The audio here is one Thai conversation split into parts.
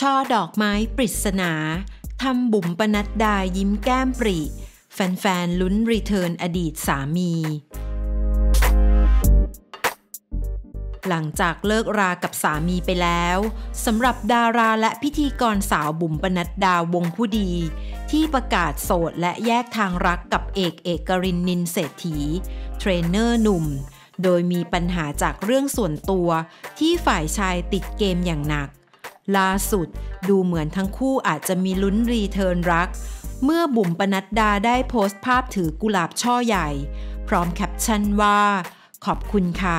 ช่อดอกไม้ปริศนาทำบุ๋มปนัดดายิ้มแก้มปริแฟนๆ ลุ้นรีเทิร์นอดีตสามี หลังจากเลิกรากับสามีไปแล้วสำหรับดาราและพิธีกรสาวบุ๋มปนัดดาวงผู้ดี ที่ประกาศโสดและแยกทางรักกับเอกเอกรินนินเศรษฐี เทรนเนอร์หนุ่ม โดยมีปัญหาจากเรื่องส่วนตัวที่ฝ่ายชายติดเกมอย่างหนัก ล่าสุดดูเหมือนทั้งคู่อาจจะมีลุ้นรีเทิร์นรัก เมื่อบุ๋มปนัดดาได้โพสต์ภาพถือกุหลาบช่อใหญ่ พร้อมแคปชั่นว่า ขอบคุณค่ะ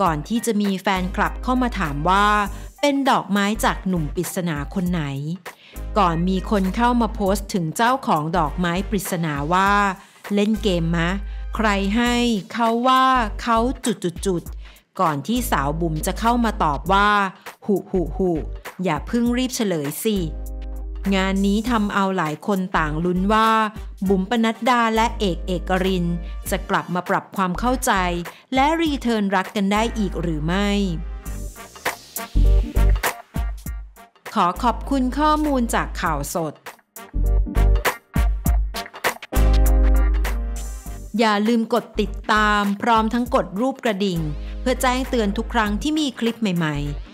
ก่อนที่จะมีแฟนคลับเข้ามาถามว่า เป็นดอกไม้จากหนุ่มปริศนาคนไหน ก่อนมีคนเข้ามาโพสต์ถึงเจ้าของดอกไม้ปริศนาว่า เล่นเกมมะ ใครให้เขาว่าเขาจุดจุดจุดๆก่อนที่สาวบุ๋มจะเข้ามาตอบว่า หุหุหุ อย่าเพิ่งรีบเฉลยสิ งานนี้ทำเอาหลายคนต่างลุ้นว่า บุ๋มปนัดดาและเอกเอกริน จะกลับมาปรับความเข้าใจ และรีเทิร์นรักกันได้อีกหรือไม่ ขอขอบคุณข้อมูลจากข่าวสดอย่าลืมกดติดตามพร้อมทั้งกดรูปกระดิ่ง เพื่อแจ้งเตือนทุกครั้งที่มีคลิปใหม่ ๆ